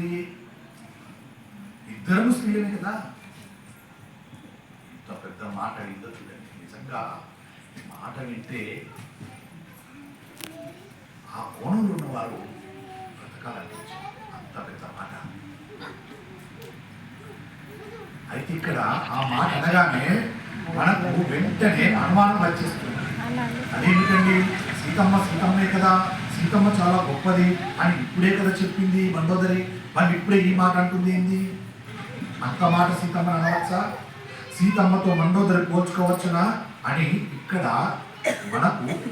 స్త్రీయే. ఇద్దరు స్త్రీలే కదా. ఇంత పెద్ద మాట విందో చూడండి. నిజంగా మాట వింటే ఆ కోణంలో ఉన్నవారు బ్రతకాలనిపించింది అంత పెద్ద మాట. అయితే ఇక్కడ ఆ మాట అనగానే మనకు వెంటనే అనుమానం వచ్చేస్తుంది. అదేమిటండి సీతమ్మ సీతమ్మే కదా. సీతమ్మ చాలా గొప్పది అని ఇప్పుడే కదా చెప్పింది మండోదరి మరి ఇప్పుడే ఈ మాట అంటుంది ఏంది? అంత మాట సీతమ్మ అనవచ్చా? సీతమ్మతో మండోదరి పోల్చుకోవచ్చునా? అని ఇక్కడ మనకు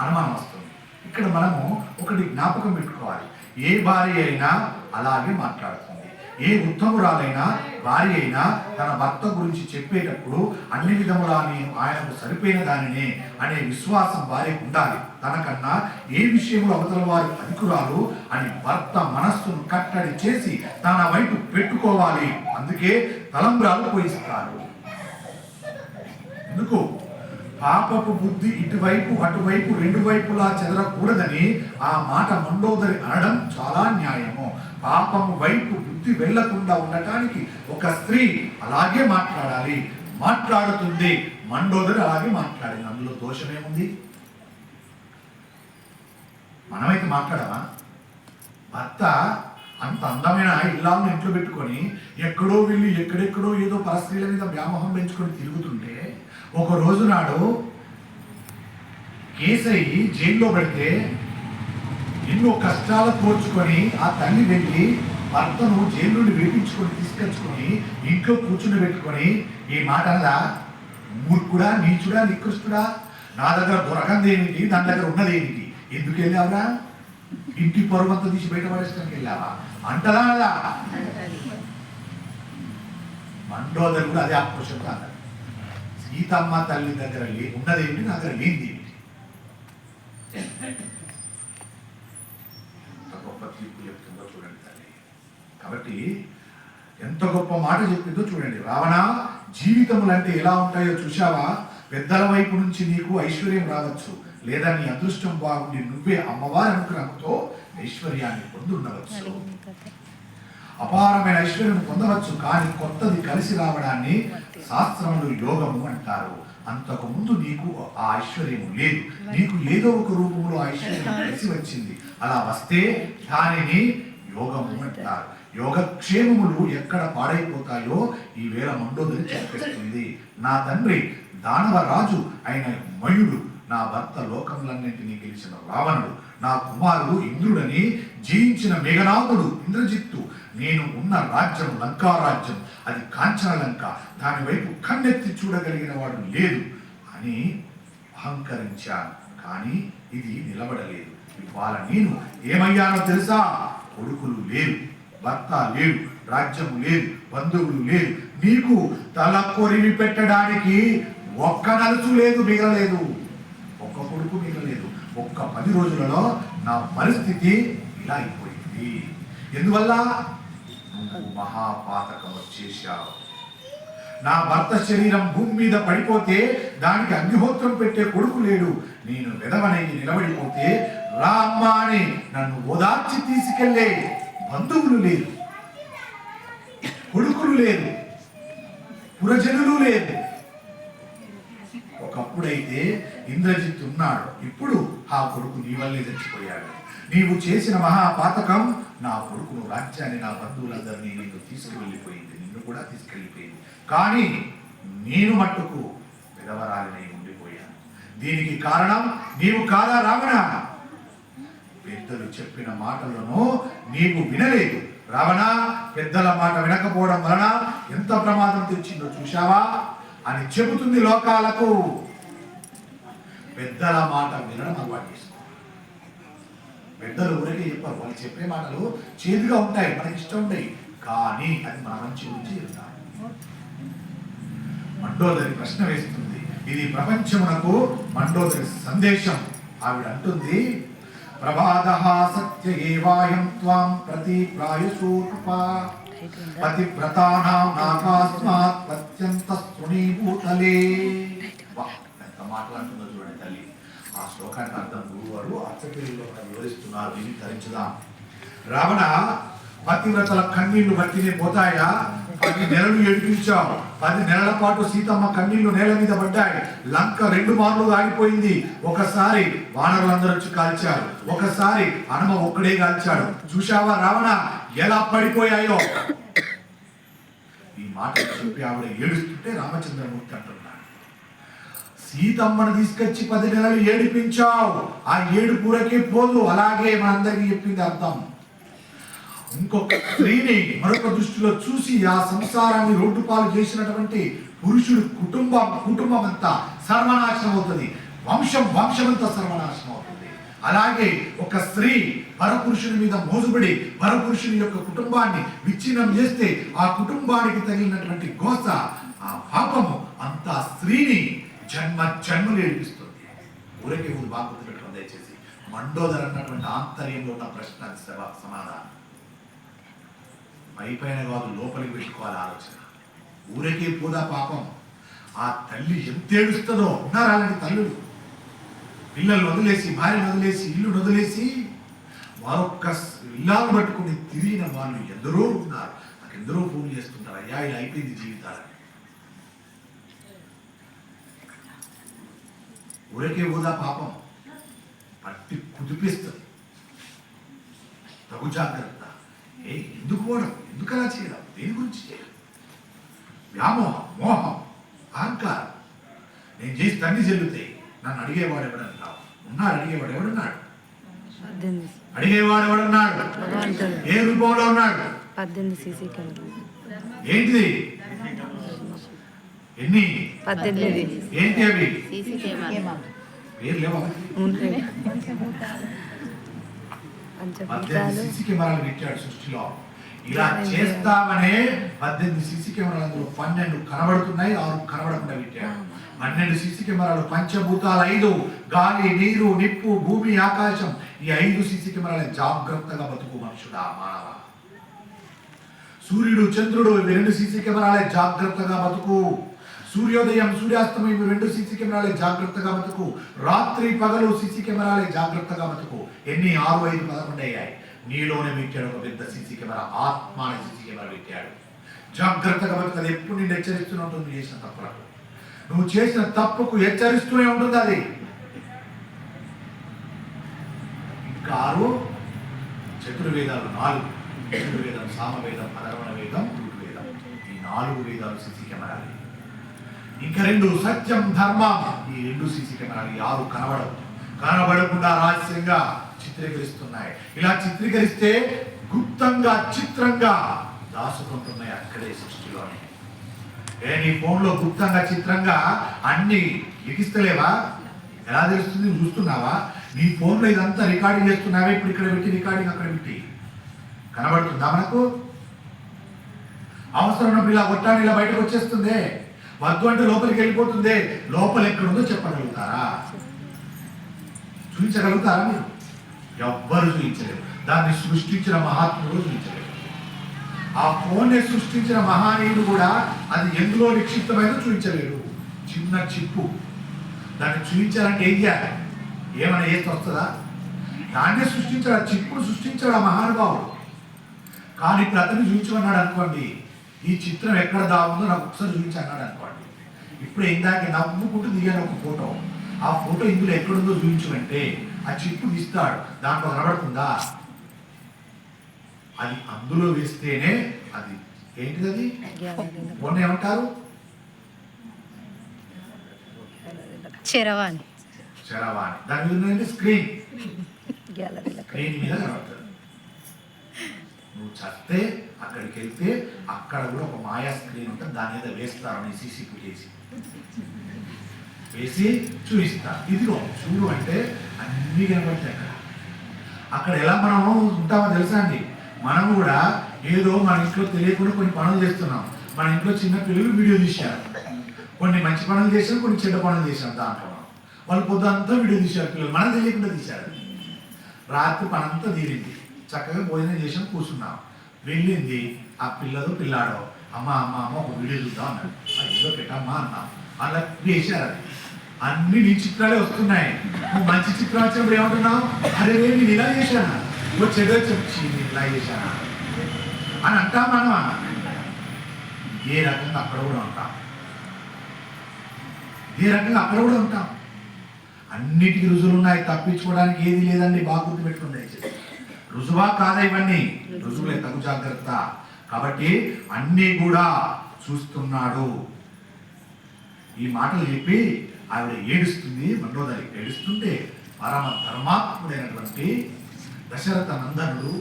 అనుమానం వస్తుంది. ఇక్కడ మనము ఒకటి జ్ఞాపకం పెట్టుకోవాలి. ఏ భార్య అయినా అలాగే మాట్లాడుతుంది. ఏ ఉత్తమురాలైనా భార్య అయినా తన భర్త గురించి చెప్పేటప్పుడు అన్ని విధములా నేను ఆయనకు సరిపోయిన దానినే అనే విశ్వాసం భార్యకు ఉండాలి. తనకన్నా ఏ విషయంలో అవతల వారి అధికురాలు అని భర్త మనస్సును కట్టడి చేసి తన వైపు పెట్టుకోవాలి. అందుకే తలంబ్రాలు పోయిస్తారు ఎందుకు? పాపపు బుద్ధి ఇటువైపు అటువైపు రెండు వైపులా చెదరకూడదని ఆ మాట మండోదరి అనడం చాలా న్యాయము. పాపము వైపు బుద్ధి వెళ్ళకుండా ఉండటానికి ఒక స్త్రీ అలాగే మాట్లాడాలి. మాట్లాడుతుంది. మండోదరి అలాగే మాట్లాడింది. అందులో దోషమేముంది? మనమైతే మాట్లాడమా? భర్త అంత అందమైన ఇల్లాలను ఇంట్లో పెట్టుకొని ఎక్కడో వెళ్ళి ఎక్కడెక్కడో ఏదో పరస్త్రీల మీద వ్యామోహం పెంచుకొని తిరుగుతుంటే ఒక రోజు నాడు కేసయ్యి జైల్లో పెడితే ఎన్నో కష్టాలు కోర్చుకొని ఆ తల్లి వెళ్ళి భర్తను జైలు నుండి విడిపించుకొని తీసుకొచ్చుకొని ఇంట్లో కూర్చుని పెట్టుకొని ఈ మాట అనదా మూర్ఖుడా నీచుడా నికృష్టుడా? నా దగ్గర దొరకంది ఏమిటి దాని దగ్గర ఉన్నది ఏమిటి ఎందుకు వెళ్ళావురా? ఇంటి పరువంతా తీసి బయట పడేసడానికి వెళ్ళావా? అంటదా మండోదరు కూడా అదే ఆక్రోషం కాదు. సీతమ్మ తల్లి దగ్గర లే ఉన్నది ఏమిటి నా దగ్గర లేనిది ఎంత గొప్ప తీర్పు చెప్తుందో చూడండి తల్లి. కాబట్టి ఎంత గొప్ప మాట చెప్పిందో చూడండి. రావణ జీవితములు అంటే ఎలా ఉంటాయో చూశావా? పెద్దల వైపు నుంచి నీకు ఐశ్వర్యం రావచ్చు. లేదా నీ అదృష్టం బాగుండి నువ్వే అమ్మవారి అనుగ్రహంతో ఐశ్వర్యాన్ని పొందుండవచ్చు. అపారమైన ఐశ్వర్యం పొందవచ్చు కానీ కొత్తది కలిసి రావడాన్ని శాస్త్రములు యోగము అంటారు. అంతకు ముందు నీకు ఆ ఐశ్వర్యం లేదు. నీకు ఏదో ఒక రూపంలో ఐశ్వర్యం కలిసి వచ్చింది. అలా వస్తే దానిని యోగము అంటారు. యోగక్షేమములు ఎక్కడ పాడైపోతాయో ఈ వేళ మండోదరి చెప్పేస్తుంది. నా తండ్రి దానవరాజు అయిన మయుడు నా భర్త లోకములన్నింటినీ గెలిచిన రావణుడు నా కుమారుడు ఇంద్రుడని జయించిన మేఘనాథుడు ఇంద్రజిత్తు. నేను ఉన్న రాజ్యం లంకా రాజ్యం అది కాంచన లంక. దాని వైపు కన్నెత్తి చూడగలిగిన వాడు లేదు అని అహంకరించాను. కానీ ఇది నిలబడలేదు. ఇవాళ నేను ఏమయ్యానో తెలుసా? కొడుకులు లేరు భర్త లేడు రాజ్యము లేదు బంధువులు లేదు నీకు తల కొరివి పెట్టడానికి ఒక్క నలుసు లేదు మిగలలేదు. ఒక్క కొడుకు లేదు. ఒక్క పది రోజులలో నా పరిస్థితి ఇలా అయిపోయింది. ఎందువల్ల? నువ్వు మహాపాతకం చేశావు. నా భర్త శరీరం భూమి మీద పడిపోతే దానికి అగ్నిహోత్రం పెట్టే కొడుకు లేడు. నేను వెదవనయ్యి నిలబడిపోతే రా అని నన్ను ఓదార్చి తీసుకెళ్ళే బంధువులు లేరు. కొడుకులు లేరు. పురజనులు లేరు. ఒకప్పుడైతే ఇంద్రజిత్ ఉన్నాడు. ఇప్పుడు ఆ కొడుకు నీ వల్లే చచ్చిపోయాడు. నీవు చేసిన మహాపాతకం నా కొడుకును రాజ్యాన్ని నా బంధువులందరినీ నీకు తీసుకువెళ్ళిపోయింది. నిన్ను కూడా తీసుకెళ్ళిపోయింది. కానీ నేను మట్టుకు విధవరాలినై ఉండిపోయాను. దీనికి కారణం నీవు కాదా రావణ? పెద్దలు చెప్పిన మాటలను నీవు వినలేదు. రావణ పెద్దల మాట వినకపోవడం వలన ఎంత ప్రమాదం తెచ్చిందో చూశావా? అని చెబుతుంది లోకాలకు. పెద్దల మాట వినడం అలవాటు చేసుకోవాలి పెద్దలు ఊరికే చెప్పారు వాళ్ళు చెప్పే మాటలు చేదుగా ఉంటాయి మనకి ఇష్టం ఉంటాయి. కానీ అది మన మంచి గురించి చెప్తారు మండోదరి ప్రశ్న వేస్తుంది. ఇది ప్రపంచమునకు మండోదరి సందేశం. ఆవిడ అంటుంది ప్రమాద సత్య ఏవాయం త్వాం ప్రతి ప్రాయసూపా పతివ్రతానాం నాకాస్మాత్ అత్యంత స్తృణీభూతలే మాట్లాడుతుందో చూడండి తల్లి. ఆ శ్లోకానికి అర్థం గురువారు అర్థపిల్లిలో వివరిస్తున్నారు. దీన్ని ధరించుదాం. రావణ పతివ్రతల కన్నీళ్ళు బట్టినే పోతాయా? పది నెలలు ఏడిపించావు. పది నెలల పాటు సీతమ్మ కన్నీళ్ళు నేల మీద పడ్డాయి. లంక రెండు మార్లు ఆగిపోయింది. ఒకసారి వానరులందరూ వచ్చి కాల్చారు. ఒకసారి హనుమ ఒక్కడే కాల్చాడు. చూశావా రావణ? ఎలా పడిపోయాయో? ఈ మాట చెప్పి ఆవిడ ఏడుస్తుంటే రామచంద్రమూర్తి అంటున్నారు సీతమ్మను తీసుకొచ్చి పది నెలలు ఏడిపించావు. ఆ ఏడు పూరకే పోదు. అలాగే మనందరికీ చెప్పింది అర్థం. ఇంకొక స్త్రీని మరొక దృష్టిలో చూసి ఆ సంసారాన్ని రోడ్డు పాలు చేసినటువంటి పురుషుడు కుటుంబం కుటుంబం అంతా సర్వనాశనం అవుతుంది. వంశం వంశమంతా సర్వనాశనం అవుతుంది. అలాగే ఒక స్త్రీ వరపురుషుని మీద మోజుబడి వరపురుషుని యొక్క కుటుంబాన్ని విచ్ఛిన్నం చేస్తే ఆ కుటుంబానికి తగిలినటువంటి గోస ఆ పాపము అంతా స్త్రీని జన్మ జన్మలు ఏడిపిస్తుంది. ఊరికి ఊరు బాగా గుర్తుపెట్టుకుని దయచేసి. మండోదర్ అన్నటువంటి ఆంతర్యంలో ఉన్న ప్రశ్న సమాధానం. పైపైన కాదు లోపలికి పెట్టుకోవాలి ఆలోచన. ఊరికే పోదా పాపం. ఆ తల్లి ఎంత ఏడుస్తుందో ఉన్నారా అలాంటి తల్లులు? పిల్లలు వదిలేసి భార్య వదిలేసి ఇల్లు వదిలేసి మరొక్క ఇల్లాలు పట్టుకుని తిరిగిన వాళ్ళు ఎందరో ఉన్నారు. నాకు ఎందరో ఫోన్ చేస్తుంటారు. అయ్యా ఇలా అయిపోయింది జీవితాలని ఊరికే ఊదా పాపం. పట్టి కుదిపిస్తుంది. తగు జాగ్రత్త. ఏ ఎందుకు పోవడం? ఎందుకు అలా చేయడం? దేని గురించి చేయడం? వ్యామోహం మోహం అహంకారం. నేను చేసి తన్ని చెల్లుతాయి నన్ను అడిగేవాడు ఎవడన్నావు ఉన్నాడు అడిగేవాడు ఎవడున్నాడు? అడిగేవాడు ఎవడున్నాడు? ఏ రూపంలో ఉన్నాడు? ఏంటిది? ఎన్ని? పద్దెనిమిది. ఏంటి అవి? పేరు లేవా? ఉంటాయి. పద్దెనిమిది పంచభూతాలు. సీసీ కెమెరాలు పెట్టాడు సృష్టిలో. ఇలా చేస్తామనే పద్దెనిమిది సీసీ కెమెరాలు అందులో పన్నెండు కనబడుతున్నాయి ఆరు కనబడకుండా పెట్టాడు. పన్నెండు సీసీ కెమెరాలు పంచభూతాలు ఐదు. గాలి నీరు నిప్పు భూమి ఆకాశం ఈ ఐదు సీసీ కెమెరాలు జాగ్రత్తగా బతుకు మనుషుడా మానవ? సూర్యుడు చంద్రుడు ఇవి రెండు సీసీ కెమెరాలే జాగ్రత్తగా బతుకు. సూర్యోదయం సూర్యాస్తమయం ఇవి రెండు సీసీ కెమెరాలే జాగ్రత్తగా బతుకు. రాత్రి పగలు సీసీ కెమెరాలే జాగ్రత్తగా బతుకు. ఎన్ని? ఆరు ఐదు పదకొండు అయ్యాయి. నీలోనే పెట్టాడు ఒక పెద్ద సీసీ కెమెరా ఆత్మ అనే సీసీ కెమెరా పెట్టాడు జాగ్రత్తగా బతుకు అది ఎప్పుడు నేను హెచ్చరిస్తూనే ఉంటుంది చేసిన తప్పులకు. నువ్వు చేసిన తప్పుకు హెచ్చరిస్తూనే ఉంటుంది అది. ఇంకా ఆరు. చతుర్వేదాలు నాలుగు. చతుర్వేదం సామవేదం అధర్వణ వేదం ఋగ్వేదం. ఈ నాలుగు వేదాలు సీసీ కెమెరాలు. ఇంకా రెండు సత్యం ధర్మం. ఈ రెండు సీసీ కెమెరాలు యారు కనబడవు. కనబడకుండా రహస్యంగా చిత్రీకరిస్తున్నాయి. ఇలా చిత్రీకరిస్తే గుప్తంగా చిత్రంగా దాచుకుంటున్నాయి అక్కడే సృష్టిలోనే. ఏ నీ ఫోన్లో గుప్తంగా చిత్రంగా అన్ని లిఖిస్తలేవా? ఎలా తెలుస్తుంది? చూస్తున్నావా? నీ ఫోన్లో ఇదంతా రికార్డింగ్ చేస్తున్నావా ఇప్పుడు ఇక్కడ పెట్టి రికార్డింగ్ అక్కడ పెట్టి. కనబడుతుందా మనకు? అవసరం ఉన్నప్పుడు ఇలా కొట్టాడు ఇలా బయటకు వచ్చేస్తుంది. వద్దు అంటే లోపలికి వెళ్ళిపోతుంది. లోపల ఎక్కడుందో చెప్పగలుగుతారా? చూపించగలుగుతారా మీరు? ఎవ్వరు చూపించలేరు దాన్ని సృష్టించిన మహాత్ముడు చూపించలేరు ఆ ఫోన్ని సృష్టించిన మహానీయుడు కూడా అది ఎందులో నిక్షిప్తమైందో చూపించలేడు చిన్న చిప్పు. దాన్ని చూపించాలంటే ఏం చేయాలి? ఏమైనా ఏది వస్తుందా? దాన్నే సృష్టించాడు చిప్పును సృష్టించాడు ఆ మహానుభావుడు. కానీ ఇప్పుడు అతను చూపించమన్నాడు అనుకోండి. ఈ చిత్రం ఎక్కడ దాగుందో నాకు ఒకసారి చూపించి అన్నాడు అనుకోండి. ఇప్పుడు ఇందాక నవ్వుకుంటూ దిగాను ఒక ఫోటో. ఆ ఫోటో ఇందులో ఎక్కడుందో చూపించమంటే ఆ చిప్పు తీస్తాడు దాంట్లో కనబడుతుందా? అది అందులో వేస్తేనే అది. ఏంటిది అది? మొన్న ఏమంటారు? చరవాణి. చరవాణి. దాని మీద స్క్రీన్. స్క్రీన్ మీద కనబడుతుంది. నువ్వు చస్తే అక్కడికి వెళ్తే అక్కడ కూడా ఒక మాయా స్క్రీన్ ఉంటుంది. దాని మీద వేస్తారు నీ సీసీ చేసి. వేసి చూపిస్తా. ఇదిగో చూడు అంటే అన్ని కనబడతాయి అక్కడ. అక్కడ ఎలా మనం ఉంటామో తెలుసా అండి? మనం కూడా ఏదో మన ఇంట్లో తెలియకుండా కొన్ని పనులు చేస్తున్నాం. మన ఇంట్లో చిన్న పిల్లలు వీడియో తీశారు. కొన్ని మంచి పనులు చేశారు కొన్ని చెడ్డ పనులు చేశారు దాంట్లో. వాళ్ళు పొద్దు అంతా వీడియో తీశారు పిల్లలు. మనం తెలియకుండా తీశారు. రాత్రి పనంతా తీరింది. చక్కగా భోజనం చేసాం కూర్చున్నాం. వెళ్ళింది ఆ పిల్లదో పిల్లాడో అమ్మ అమ్మ అమ్మ ఒక వీడియో చూద్దాం అన్నాడు. ఏదో పెట్టమ్మా అన్నాం. అలా వేశారు అది. అన్ని నీ చిత్రాలే వస్తున్నాయి. నువ్వు మంచి చిత్రం వచ్చినప్పుడు ఏమంటున్నావు? అరే నేను ఇలా చేశాను? ఓ చెడు చెప్పి నేను ఇలా చేశానా? అని అంటాం మనం. ఏ రకంగా అక్కడ కూడా ఉంటాం. ఏ రకంగా అక్కడ కూడా ఉంటాం. అన్నిటికీ రుజువులు ఉన్నాయి. తప్పించుకోవడానికి ఏది లేదండి. బాగా గుర్తుపెట్టుకుని దయచేసి. రుజువా కాదా ఇవన్నీ? రుజువులే తగు జాగ్రత్త. కాబట్టి అన్నీ కూడా చూస్తున్నాడు. ఈ మాటలు చెప్పి ఆవిడ ఏడుస్తుంది మండోదరి ఏడుస్తుంటే పరమ ధర్మాత్ముడైనటువంటి దశరథ నందనుడు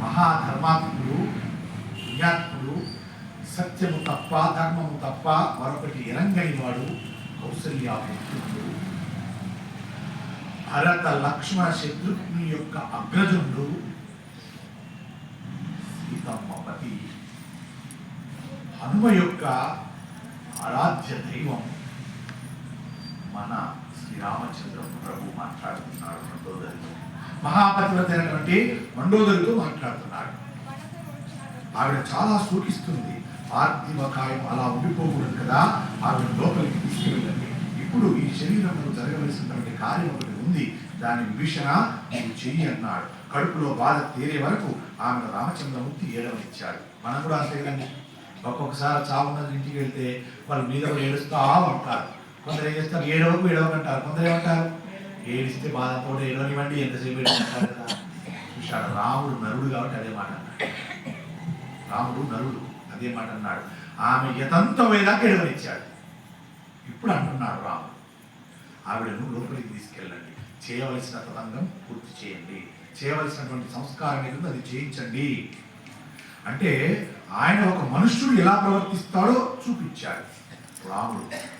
మహాధర్మాత్ముడు పుణ్యాత్ముడు సత్యము తప్ప ధర్మము తప్ప మరొకటి ఎరంగని వాడు కౌసల్య పుత్రుడు భరత లక్ష్మణ శత్రుఘ్ని యొక్క అగ్రజుడు సీతమ్మపతి హనుమ యొక్క ఆరాధ్య దైవం. మన శ్రీరామచంద్ర ప్రభు మాట్లాడుతున్నాడు మండోదరితో. మహాపతివ్రత అయినటువంటి మండోదరితో మాట్లాడుతున్నాడు. ఆవిడ చాలా సూచిస్తుంది పార్థివ కాయం అలా ఉండిపోకూడదు కదా ఆవిడ లోపలికి తీసుకెళ్ళండి. ఇప్పుడు ఈ శరీరంలో జరగవలసినటువంటి కార్యం ఒకటి ఉంది. దాని విభీషణ నీవు చెయ్యి అన్నాడు. కడుపులో బాధ తీరే వరకు ఆమె రామచంద్రమూర్తి ఏడవనిచ్చాడు. మనం కూడా అంతే కదండి. ఒక్కొక్కసారి చావున్నది ఇంటికి వెళ్తే వాళ్ళు మీద కూడా ఏడుస్తా ఉంటారు. కొందరు ఏం చేస్తారు? ఏడవకు ఏడవకంటారు. కొందరు ఏమంటారు? ఏడిస్తే బాధతో ఏడవనివ్వండి ఎంతసేపు ఏడుస్తారు కదా. చూశాడు రాముడు నరుడు కాబట్టి అదే మాట అన్నాడు. రాముడు నరుడు అదే మాట అన్నాడు. ఆమె యతంత ఏడవనిచ్చాడు. ఇప్పుడు అంటున్నాడు రాముడు. ఆవిడను లోపలికి తీసుకెళ్ళండి. చేయవలసిన తతంగం పూర్తి చేయండి. చేయవలసినటువంటి సంస్కారం ఏదో అది చేయించండి. అంటే ఆయన ఒక మనుష్యుడు ఎలా ప్రవర్తిస్తాడో చూపించాడు. రాముడు.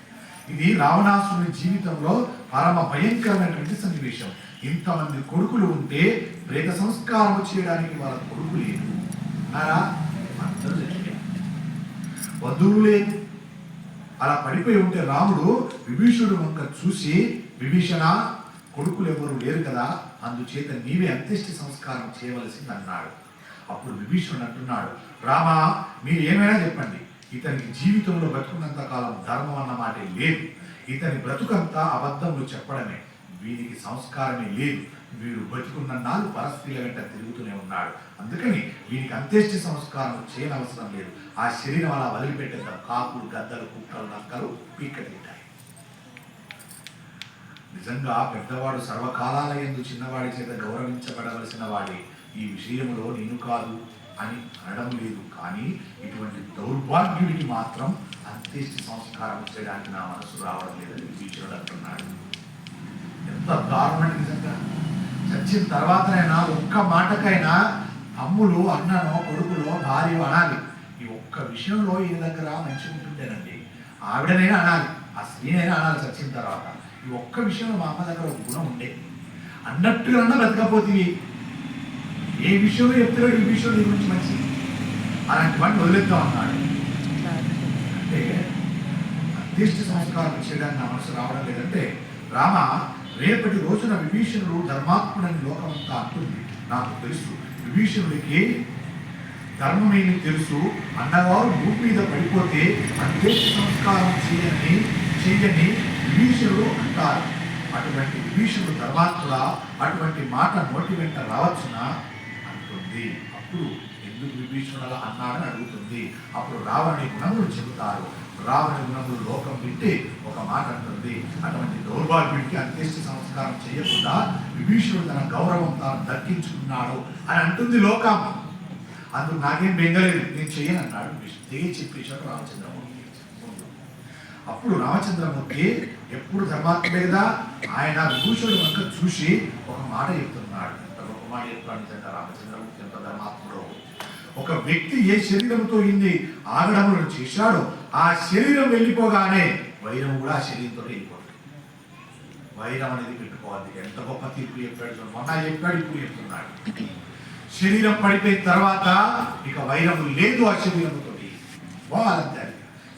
ఇది రావణాసుని జీవితంలో పరమ భయంకరమైనటువంటి సన్నివేశం. ఇంతమంది కొడుకులు ఉంటే ప్రేత సంస్కారం చేయడానికి వాళ్ళ కొడుకు లేదు ఉన్నారా? అందరూ లేదు అలా పడిపోయి ఉంటే రాముడు విభీషుడు వంక చూసి విభీషణ కొడుకులు ఎవరు లేరు కదా అందుచేత నీవే అంత్యష్టి సంస్కారం చేయవలసింది అన్నాడు అప్పుడు విభీషణుడు అంటున్నాడు రామా మీరు ఏమైనా చెప్పండి. ఇతనికి జీవితంలో బ్రతుకున్నంత కాలం ధర్మం అన్న మాటే లేదు. ఇతని బ్రతుకంతా అబద్ధములు చెప్పడమే. వీరికి సంస్కారమే లేదు. వీడు బతుకున్న నాలుగు పరస్త్రీల వెంట తిరుగుతూనే ఉన్నాడు. అందుకని వీనికి అంత్యేష్టి సంస్కారం చేయనవసరం లేదు. ఆ శరీరం అలా వదిలిపెట్టేద్దాం. కాకులు గద్దలు కుక్కలు నక్కలు పీక్కటి నిజంగా పెద్దవాడు సర్వకాలాల ఎందు చిన్నవాడి చేత గౌరవించబడవలసిన వాడే. ఈ విషయంలో నేను కాదు అని అనడం లేదు. కానీ ఇటువంటి దౌర్భాగ్యుడికి మాత్రం అంత్యేష్టి సంస్కారం చేయడానికి నా మనసు రావడం లేదని విభీషణుడు అంటున్నాడు. ఎంత దారుణం నిజంగా. చచ్చిన తర్వాతనైనా ఒక్క మాటకైనా తమ్ములు అన్ననో కొడుకులో భార్య అనాలి. ఈ ఒక్క విషయంలో ఈ దగ్గర మంచిగా ఉంటుంటేనండి ఆవిడనైనా అనాలి. ఆ స్త్రీనైనా అనాలి చచ్చిన తర్వాత. ఈ ఒక్క విషయంలో మా అమ్మ దగ్గర ఒక గుణం ఉండే. అన్నట్టుగా బ్రతకపోతే ఏ విషయంలో చెప్తారో ఈ విషయంలో నీ గురించి మంచిది అలాంటి వాటిని వదిలేద్దాం అన్నాడు. అంటే అధ్యక్ష సంస్కారం చేయడానికి నా మనసు రావడం లేదంటే రామ రేపటి రోజున విభీషణుడు ధర్మాత్ముడని లోకమంతా అంటుంది. నాకు తెలుసు. విభీషణుడికి ధర్మమేమి తెలుసు? అన్నవారు భూమి మీద పడిపోతే అధ్యక్ష సంస్కారం చేయని చేయని భీషుడు అంటారు. అటువంటి విభీషణుడు తర్వాత అటువంటి మాట నోటి వెంట రావచ్చునా? అంటుంది. అప్పుడు ఎందుకు విభీషణుడు అలా అన్నాడని అడుగుతుంది. అప్పుడు రావణి గుణములు చెబుతారు. రావణి గుణములు లోకం వింటే ఒక మాట అంటుంది. అటువంటి దౌర్భాగ్యుడికి అంత్యేష్టి సంస్కారం చేయకుండా విభీషణుడు తన గౌరవం తాను దక్కించుకున్నాడు అని అంటుంది లోకం. అందుకు నాకేం బెంగలేదు. నేను చేయను అన్నాడు విభీషణుడు. చెప్పేశాడు రామచంద్రమూర్తి అప్పుడు రామచంద్రమూర్తి ఎప్పుడు ధర్మాత్మే కదా? ఆయన విభూషణుడు వంక చూసి ఒక మాట చెప్తున్నాడు. ఒక మాట చెప్తాడు నిజంగా రామచంద్రమూర్తి ఎంత ధర్మాత్ముడు. ఒక వ్యక్తి ఏ శరీరంతో ఇన్ని ఆగడములను చేశాడో ఆ శరీరం వెళ్ళిపోగానే వైరం కూడా ఆ శరీరంతో వెళ్ళిపోతుంది. వైరం అనేది పెట్టుకోవాలి. ఎంత గొప్ప తీర్పు చెప్పాడు మొన్న చెప్పాడు ఇప్పుడు చెప్తున్నాడు. శరీరం పడిపోయిన తర్వాత ఇక వైరము లేదు ఆ శరీరంతో పోవాలంతే అది.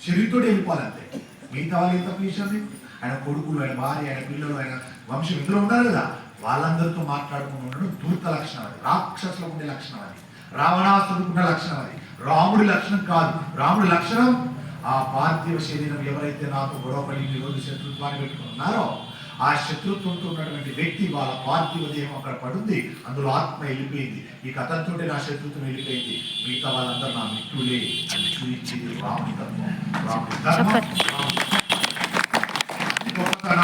శరీరంతో వెళ్ళిపోవాలంతే. మిగతా వాళ్ళు ఎంత పిలిచింది. ఆయన కొడుకులు ఆయన భార్య ఆయన పిల్లలు ఆయన వంశం ఇద్దరు ఉన్నారు కదా. వాళ్ళందరితో మాట్లాడుకుని ఉండడం దూర్త లక్షణం అది. రాక్షసులకు ఉండే లక్షణం అది. రావణాసుడికి ఉండే లక్షణం అది. రాముడి లక్షణం కాదు. రాముడి లక్షణం ఆ పార్థివ శరీరం ఎవరైతే నాతో గొడవపడి రోజు శత్రుత్వాన్ని పెట్టుకున్నారో ఆ శత్రుత్వంతో ఉన్నటువంటి వ్యక్తి వాళ్ళ పార్థివ దేహం అక్కడ పడుంది. అందులో ఆత్మ వెళ్ళిపోయింది. ఈ కథంతో నా శత్రుత్వం వెళ్ళిపోయింది. మిగతా వాళ్ళందరూ నా మిత్రులే అని చూపించింది రాముడి తత్వం రాముడి ధర్మం. ಕೊಡ್ತಾರ